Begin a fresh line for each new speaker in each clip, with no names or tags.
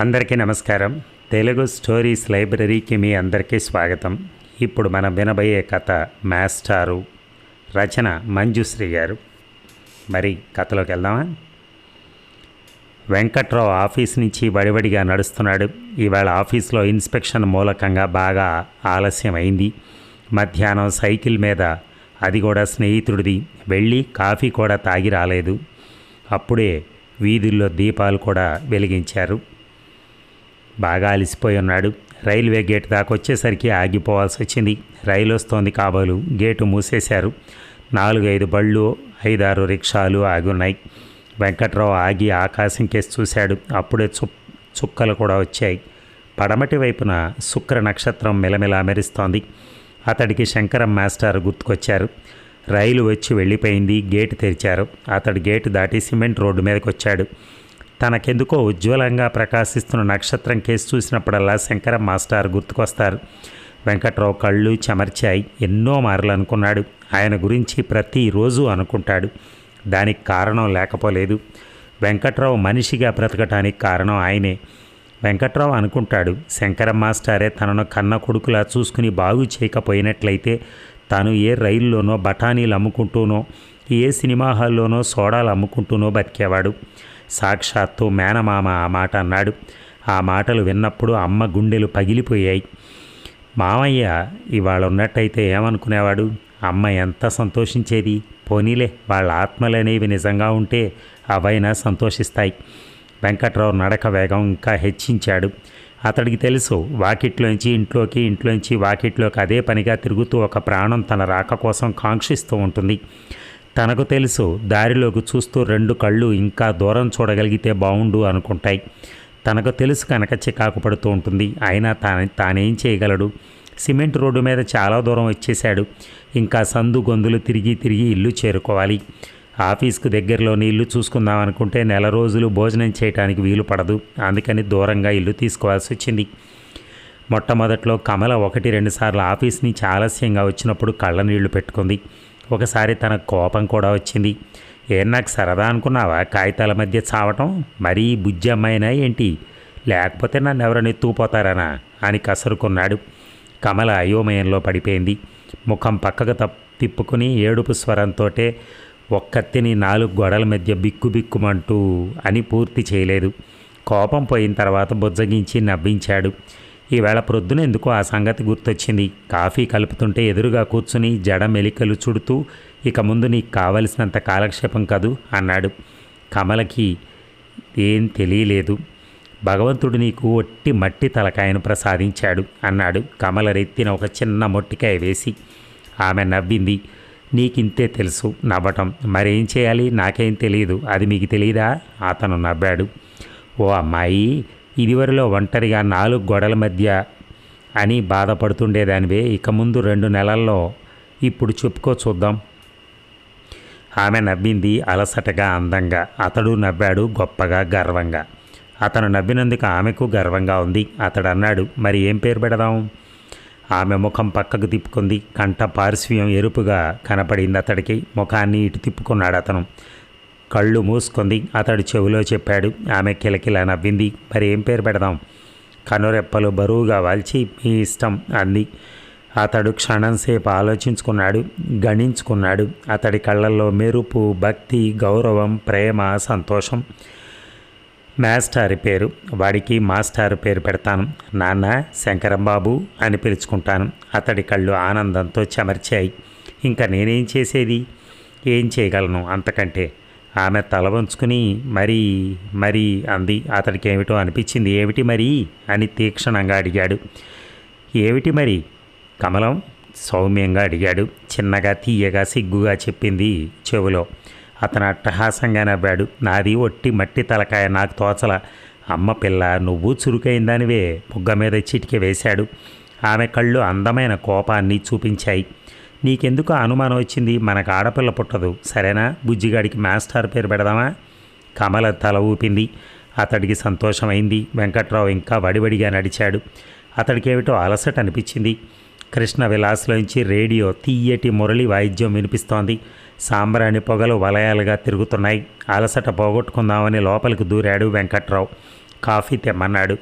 అందరికీ నమస్కారం. తెలుగు స్టోరీస్ లైబ్రరీకి మీ అందరికీ స్వాగతం. ఇప్పుడు మనం వినబోయే కథ మాస్టారు రచన మంజుశ్రీ గారు. మరి కథలోకి వెళ్దామా? వెంకట్రావు ఆఫీస్ నుంచి వడివడిగా నడుస్తున్నాడు. ఇవాళ ఆఫీస్లో ఇన్స్పెక్షన్ మూలకంగా బాగా ఆలస్యం అయింది మధ్యాహ్నం సైకిల్ మీద అది కూడా స్నేహితుడిది. వెళ్ళి కాఫీ కూడా తాగి రాలేదు. అప్పుడే వీధుల్లో దీపాలు కూడా వెలిగించారు. బాగా అలసిపోయి ఉన్నాడు. రైల్వే గేట్ దాకా వచ్చేసరికి ఆగిపోవాల్సి వచ్చింది. రైలు వస్తోంది కాబోలు. గేటు మూసేశారు. నాలుగు ఐదు బళ్ళు ఐదారు రిక్షాలు ఆగి ఉన్నాయి. వెంకట్రావు ఆగి ఆకాశం కేసి చూశాడు. అప్పుడే చు చుక్కలు కూడా వచ్చాయి. పడమటి వైపున శుక్ర నక్షత్రం మెలమెలా మెరుస్తోంది. అతడికి శంకరం మాస్టర్ గుర్తుకొచ్చారు. రైలు వచ్చి వెళ్ళిపోయింది. గేటు తెరిచారు. అతడు గేటు దాటి సిమెంట్ రోడ్డు మీదకి వచ్చాడు. తనకెందుకో ఉజ్వలంగా ప్రకాశిస్తున్న నక్షత్రం కేసు చూసినప్పుడల్లా శంకరం మాస్టర్ గుర్తుకొస్తారు. వెంకట్రావు కళ్ళు చెమర్చాయి. ఎన్నో మార్లు అనుకున్నాడు. ఆయన గురించి ప్రతిరోజు అనుకుంటాడు. దానికి కారణం లేకపోలేదు. వెంకట్రావు మనిషిగా బ్రతకటానికి కారణం ఆయనే. వెంకట్రావు అనుకుంటాడు శంకరం మాస్టారే తనను కన్న కొడుకులా చూసుకుని బాగు చేయకపోయినట్లయితే తాను ఏ రైల్లోనో బఠానీలు అమ్ముకుంటూనో ఏ సినిమా హాల్లోనో సోడాలు అమ్ముకుంటూనో బతికేవాడు. సాక్షాత్తు మేనమామ ఆ మాట అన్నాడు. ఆ మాటలు విన్నప్పుడు అమ్మ గుండెలు పగిలిపోయాయి. మామయ్య ఇవాళ ఉన్నట్టయితే ఏమనుకునేవాడు? అమ్మ ఎంత సంతోషించేది? పోనీలే వాళ్ళ ఆత్మలనేవి నిజంగా ఉంటే అవైనా సంతోషిస్తాయి. వెంకట్రావు నడక వేగం ఇంకా హెచ్చించాడు. అతడికి తెలుసు వాకిట్లోంచి ఇంట్లోకి ఇంట్లోంచి వాకిట్లోకి అదే పనిగా తిరుగుతూ ఒక ప్రాణం తన రాక కోసం కాంక్షిస్తూ ఉంటుంది. తనకు తెలుసు దారిలోకి చూస్తూ రెండు కళ్ళు ఇంకా దూరం చూడగలిగితే బాగుండు అనుకుంటాయి. తనకు తెలుసు కనుక చికాకు పడుతూ ఉంటుంది. అయినా తానే తానేం చేయగలడు? సిమెంట్ రోడ్డు మీద చాలా దూరం వచ్చేశాడు. ఇంకా సందు గొంతులు తిరిగి తిరిగి ఇల్లు చేరుకోవాలి. ఆఫీస్కు దగ్గరలోని ఇల్లు చూసుకుందాం అనుకుంటే నెల రోజులు భోజనం చేయడానికి వీలు పడదు. అందుకని దూరంగా ఇల్లు తీసుకోవాల్సి వచ్చింది. మొట్టమొదట్లో కమల ఒకటి రెండుసార్లు ఆఫీస్ని ఆఫీస్ నుంచి ఆలస్యంగా వచ్చినప్పుడు కళ్ళ నీళ్ళు పెట్టుకుంది. ఒకసారి తన కోపం కూడా వచ్చింది. ఏం నాకు సరదా అనుకున్నావా? కాగితాల మధ్య చావటం? మరీ బుజ్జి అమ్మాయినా ఏంటి? లేకపోతే నన్ను ఎవరైనా ఎత్తుకుపోతారనా అని కసరుకున్నాడు. కమల అయోమయంలో పడిపోయింది. ముఖం పక్కకు తప్ తిప్పుకుని ఏడుపు స్వరంతోటే ఒక్కత్తిని నాలుగు గొడల మధ్య బిక్కు బిక్కుమంటూ అని పూర్తి చేయలేదు. కోపం పోయిన తర్వాత బుజ్జగించి నవ్వించాడు. ఈవేళ ప్రొద్దున ఎందుకో ఆ సంగతి గుర్తొచ్చింది. కాఫీ కలుపుతుంటే ఎదురుగా కూర్చుని జడ మెలికలు చుడుతూ ఇక ముందు నీకు కావలసినంత కాలక్షేపం కదూ అన్నాడు. కమలకి ఏం తెలియలేదు. భగవంతుడు నీకు ఒట్టి మట్టి తలకాయను ప్రసాదించాడు అన్నాడు కమల రెత్తిన ఒక చిన్న మొట్టికాయ వేసి. ఆమె నవ్వింది. నీకింతే తెలుసు నవ్వటం. మరేం చేయాలి? నాకేం తెలియదు అది మీకు తెలియదా అతను నవ్వాడు. ఓ అమ్మాయి ఇదివరలో ఒంటరిగా నాలుగు గొడల మధ్య అని బాధపడుతుండేదానివే. ఇక ముందు రెండు నెలల్లో ఇప్పుడు చెప్పుకో చూద్దాం. ఆమె నవ్వింది అలసటగా అందంగా. అతడు నవ్వాడు గొప్పగా గర్వంగా. అతను నవ్వినందుకు ఆమెకు గర్వంగా ఉంది. అతడు అన్నాడు మరి ఏం పేరు పెడదాం? ఆమె ముఖం పక్కకు తిప్పుకుంది. కంట పార్శ్వ్యం ఎరుపుగా కనపడింది అతడికి. ముఖాన్ని ఇటు తిప్పుకున్నాడు అతను. కళ్ళు మూసుకుంది. అతడు చెవిలో చెప్పాడు ఆమె కిలకిల నవ్వింది. మరి ఏం పేరు పెడదాం? కనురెప్పలు బరువుగా వాల్చి మీ ఇష్టం అంది. అతడు క్షణంసేపు ఆలోచించుకున్నాడు గణించుకున్నాడు. అతడి కళ్ళల్లో మెరుపు భక్తి గౌరవం ప్రేమ సంతోషం. మాస్టర్ పేరు. వాడికి మాస్టర్ పేరు పెడతాను. నాన్న శంకరంబాబు అని పిలుచుకుంటాను. అతడి కళ్ళు ఆనందంతో చెమర్చాయి. ఇంకా నేనేం చేసేది? ఏం చేయగలను అంతకంటే? ఆమె తల వంచుకుని మరీ మరీ అంది. అతడికి ఏమిటో అనిపించింది. ఏమిటి మరి? అని తీక్షణంగా అడిగాడు. ఏమిటి మరి? కమలం సౌమ్యంగా అడిగాడు. చిన్నగా తీయగా సిగ్గుగా చెప్పింది చెవిలో. అతను అట్టహాసంగా నవ్వాడు. నాది ఒట్టి మట్టి తలకాయ నాకు తోచల. అమ్మ పిల్ల నువ్వు చురుకైందానివే. బుగ్గ మీద చిటికి వేశాడు. ఆమె కళ్ళు అందమైన కోపాన్ని చూపించాయి. నీకెందుకు అనుమానం వచ్చింది? మనకు ఆడపిల్ల పుట్టదు. సరేనా? బుజ్జిగాడికి మాస్టర్ పేరు పెడదామా? కమల తల ఊపింది. అతడికి సంతోషమైంది. వెంకట్రావు ఇంకా వడివడిగా నడిచాడు. అతడికేమిటో అలసట అనిపించింది. కృష్ణ విలాస్లోంచి రేడియో తీయటి మురళి వాయిద్యం వినిపిస్తోంది. సాంబ్రాణి పొగలు వలయాలుగా తిరుగుతున్నాయి. అలసట పోగొట్టుకుందామని లోపలికి దూరాడు వెంకట్రావు. కాఫీ తెమ్మన్నాడు.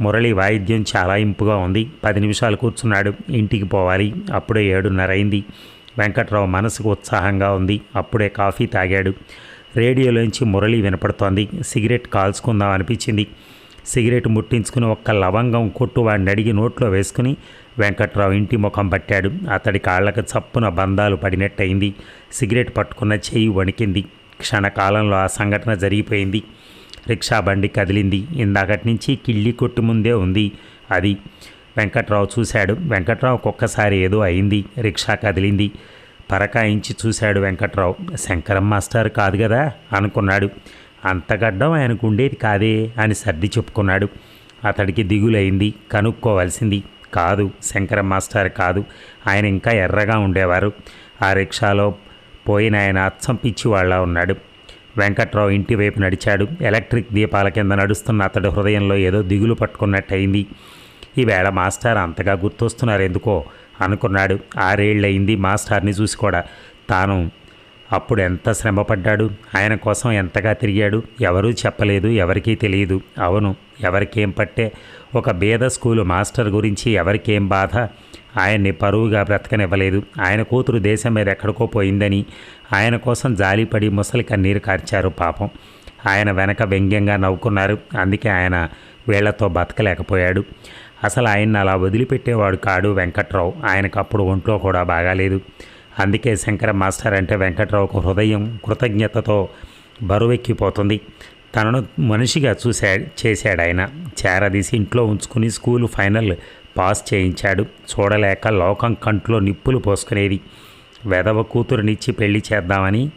మురళి వాయిద్యం చాలా ఇంపుగా ఉంది. పది నిమిషాలు కూర్చున్నాడు. ఇంటికి పోవాలి. అప్పుడే ఏడున్నరైంది వెంకట్రావు మనసుకు ఉత్సాహంగా ఉంది. అప్పుడే కాఫీ తాగాడు. రేడియోలోంచి మురళి వినపడుతోంది. సిగరెట్ కాల్చుకుందాం అనిపించింది. సిగరెట్ ముట్టించుకుని ఒక్క లవంగం కొట్టు వాడిని అడిగి నోట్లో వేసుకుని వెంకట్రావు ఇంటి ముఖం పట్టాడు. అతడి కాళ్ళకు చప్పున బంధాలు పడినట్టయింది. సిగరెట్ పట్టుకున్న చెయ్యి వణికింది. క్షణకాలంలో ఆ సంఘటన జరిగిపోయింది. రిక్షా బండి కదిలింది. ఇందాకటి నుంచి కిళ్ళి కొట్టు ముందే ఉంది. అది వెంకట్రావు చూశాడు. వెంకట్రావుకు ఒక్కసారి ఏదో అయింది. రిక్షా కదిలింది. పరకాయించి చూశాడు వెంకట్రావు. శంకరం మాస్టర్ కాదు కదా అనుకున్నాడు. అంతగడ్డం ఆయనకు ఉండేది కాదే అని సర్ది చెప్పుకున్నాడు. అతడికి దిగులైంది కనుక్కోవలసింది. కాదు శంకరం మాస్టర్ కాదు. ఆయన ఇంకా ఎర్రగా ఉండేవారు. ఆ రిక్షాలో పోయిన ఆయన అచ్చం పిచ్చివాళ్ళ ఉన్నాడు. వెంకట్రావు ఇంటి వైపు నడిచాడు. ఎలక్ట్రిక్ దీపాల కింద నడుస్తున్న అతడి హృదయంలో ఏదో దిగులు పట్టుకున్నట్టయింది. ఈవేళ మాస్టర్ అంతగా గుర్తొస్తున్నారు ఎందుకో అనుకున్నాడు. ఆరేళ్ళయింది మాస్టర్ని చూసి కూడా. తాను అప్పుడు ఎంత శ్రమపడ్డాడు? ఆయన కోసం ఎంతగా తిరిగాడు? ఎవరూ చెప్పలేదు ఎవరికీ తెలియదు. అవును ఎవరికేం పట్టే? ఒక బేద స్కూలు మాస్టర్ గురించి ఎవరికేం బాధ? ఆయన్ని పరువుగా బ్రతకనివ్వలేదు. ఆయన కూతురు దేశం మీద ఎక్కడికో పోయిందని ఆయన కోసం జాలిపడి ముసలి కన్నీరు కార్చారు పాపం. ఆయన వెనక వ్యంగ్యంగా నవ్వుకున్నారు. అందుకే ఆయన వీళ్ళతో బతకలేకపోయాడు. అసలు ఆయన్ని అలా వదిలిపెట్టేవాడు కాడు వెంకట్రావు. ఆయనకు అప్పుడు ఒంట్లో కూడా బాగాలేదు. అందుకే శంకర మాస్టర్ అంటే వెంకట్రావుకు హృదయం కృతజ్ఞతతో బరువెక్కిపోతుంది. తనను మనిషిగా చూశా చేశాడు ఆయన చేరదీసి ఇంట్లో ఉంచుకుని స్కూలు ఫైనల్ పాస్ చేయించాడు. చూడలేక లోకం కంట్లో నిప్పులు పోసుకునేది. వెదవ కూతురునిచ్చి పెళ్ళి చేద్దామని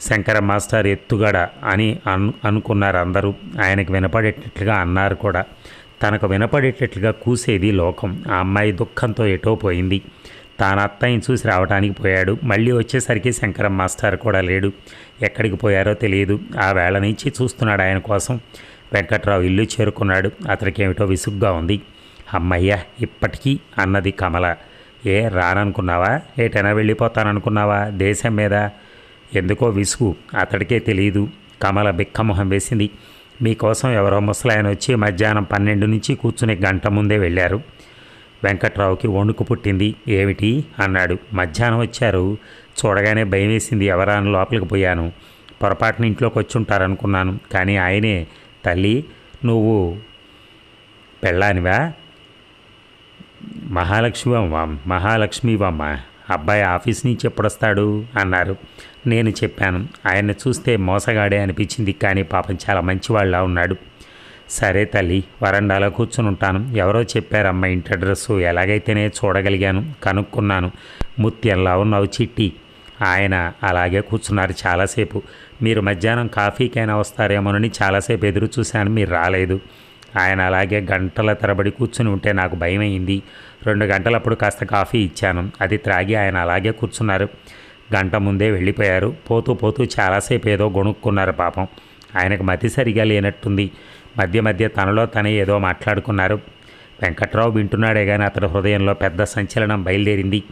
శంకర మాస్టర్ ఎత్తుగడ అని అను అనుకున్నారు అందరూ ఆయనకు వినపడేటట్లుగా అన్నారు కూడా. తనకు వినపడేటట్లుగా కూసేది లోకం. ఆ అమ్మాయి దుఃఖంతో ఎటో పోయింది. తాను అత్తయ్యని చూసి రావడానికి పోయాడు. మళ్ళీ వచ్చేసరికి శంకరం మాస్టర్ కూడా లేడు. ఎక్కడికి పోయారో తెలియదు. ఆ వేళ నుంచి చూస్తున్నాడు ఆయన కోసం. వెంకట్రావు ఇల్లు చేరుకున్నాడు. అతనికేమిటో విసుగ్గా ఉంది. అమ్మయ్య ఇప్పటికీ అన్నది కమల. ఏ రాననుకున్నావా? ఏటైనా వెళ్ళిపోతాననుకున్నావా? దేశం మీద? ఎందుకో విసుగు. అతడికే తెలియదు కమల బిక్కమొహం వేసింది. మీకోసం ఎవరో ముసలాయన వచ్చి మధ్యాహ్నం పన్నెండు నుంచి కూర్చుని గంట ముందే వెళ్ళారు. వెంకట్రావుకి వణుకు పుట్టింది. ఏమిటి? అన్నాడు. మధ్యాహ్నం వచ్చారు. చూడగానే భయం వేసింది ఎవరాను లోపలికి పోయాను. పొరపాటున ఇంట్లోకి వచ్చి ఉంటారనుకున్నాను కానీ ఆయనే తల్లి నువ్వు పెళ్ళానివా? మహాలక్ష్మివమ్మ మహాలక్ష్మివమ్మ అబ్బాయి ఆఫీస్ నుంచి ఎప్పుడొస్తాడు అన్నారు. నేను చెప్పాను. ఆయన్ని చూస్తే మోసగాడే అనిపించింది కానీ పాపం చాలా మంచివాళ్ళ ఉన్నాడు. సరే తల్లి వరండాలో కూర్చుని ఉంటాను. ఎవరో చెప్పారమ్మ ఇంటి అడ్రస్సు ఎలాగైతేనే చూడగలిగాను కనుక్కున్నాను. ముత్యంలా ఉన్నావు చిట్టి. ఆయన అలాగే కూర్చున్నారు చాలాసేపు. మీరు మధ్యాహ్నం కాఫీకైనా వస్తారేమోనని చాలాసేపు ఎదురు చూశాను మీరు రాలేదు. ఆయన అలాగే గంటల తరబడి కూర్చుని ఉంటే నాకు భయమైంది రెండు గంటలప్పుడు కాస్త కాఫీ ఇచ్చాను. అది త్రాగి ఆయన అలాగే కూర్చున్నారు. గంట ముందే వెళ్ళిపోయారు. పోతూ పోతూ చాలాసేపు ఏదో గొణుక్కున్నారు పాపం. ఆయనకు మతి సరిగా లేనట్టుంది. మధ్య మధ్య తనలో తనే ఏదో మాట్లాడుకున్నారు. వెంకట్రావు వింటున్నాడే కానీ అతడి హృదయంలో పెద్ద సంచలనం బయలుదేరింది.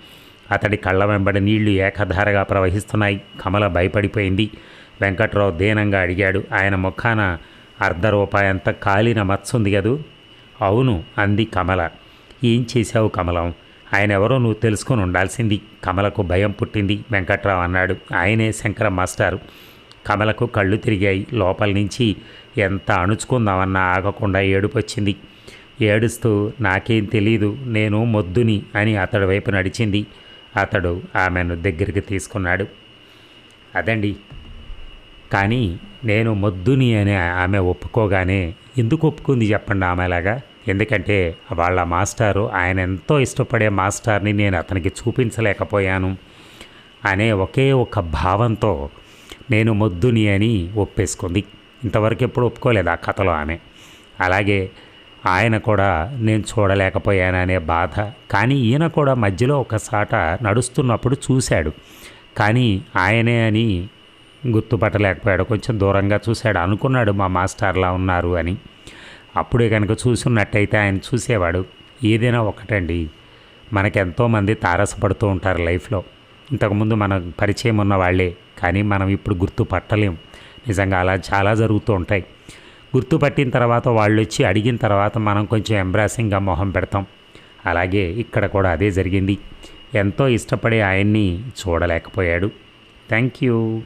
అతడి కళ్ళ వెంబడి నీళ్ళు ఏకధారగా ప్రవహిస్తున్నాయి. కమల భయపడిపోయింది. వెంకట్రావు దీనంగా అడిగాడు. ఆయన ముఖాన అర్ధ రూపాయంత కాలిన మత్సుంది కదూ? అవును అంది కమల. ఏం చేశావు కమలం? ఆయన ఎవరో నువ్వు తెలుసుకొని ఉండాల్సింది. కమలకు భయం పుట్టింది వెంకట్రావు అన్నాడు. ఆయనే శంకర మాస్టారు. కమలకు కళ్ళు తిరిగాయి. లోపల నుంచి ఎంత అణుచుకుందామన్నా ఆగకుండా ఏడుపొచ్చింది. ఏడుస్తూ నాకేం తెలీదు. నేను మొద్దుని అని అతడి వైపు నడిచింది. అతడు ఆమెను దగ్గరికి తీసుకున్నాడు. అదండి కానీ నేను మొద్దుని అని ఆమె ఒప్పుకోగానే ఎందుకు ఒప్పుకుంది చెప్పండి ఆమెలాగా? ఎందుకంటే వాళ్ళ మాస్టారు ఆయన ఎంతో ఇష్టపడే మాస్టర్ని నేను అతనికి చూపించలేకపోయాను అనే ఒకే ఒక భావంతో నేను మొద్దుని అని ఒప్పేసుకుంది. ఇంతవరకు ఎప్పుడు ఒప్పుకోలేదు ఆ కథలో ఆమె. అలాగే ఆయన కూడా నేను చూడలేకపోయాననే బాధ. కానీ ఈయన కూడా మధ్యలో ఒకసాట నడుస్తున్నప్పుడు చూశాడు. కానీ ఆయనే అని గుర్తుపట్టలేకపోయాడు. కొంచెం దూరంగా చూశాడు. అనుకున్నాడు మా మాస్టర్లా ఉన్నారు అని. అప్పుడే కనుక చూసున్నట్టయితే ఆయన చూసేవాడు. ఏదైనా ఒకటండి. మనకెంతోమంది తారసపడుతూ ఉంటారు లైఫ్లో. ఇంతకుముందు మన పరిచయం ఉన్న వాళ్ళే. కానీ మనం ఇప్పుడు గుర్తుపట్టలేం. నిజంగా అలా చాలా జరుగుతూ ఉంటాయి. గుర్తుపట్టిన తర్వాత వాళ్ళు వచ్చి అడిగిన తర్వాత మనం కొంచెం ఎంబ్రాసింగ్గా మొహం పెడతాం. అలాగే ఇక్కడ కూడా అదే జరిగింది. ఎంతో ఇష్టపడే ఆయన్ని చూడలేకపోయాడు. Thank you.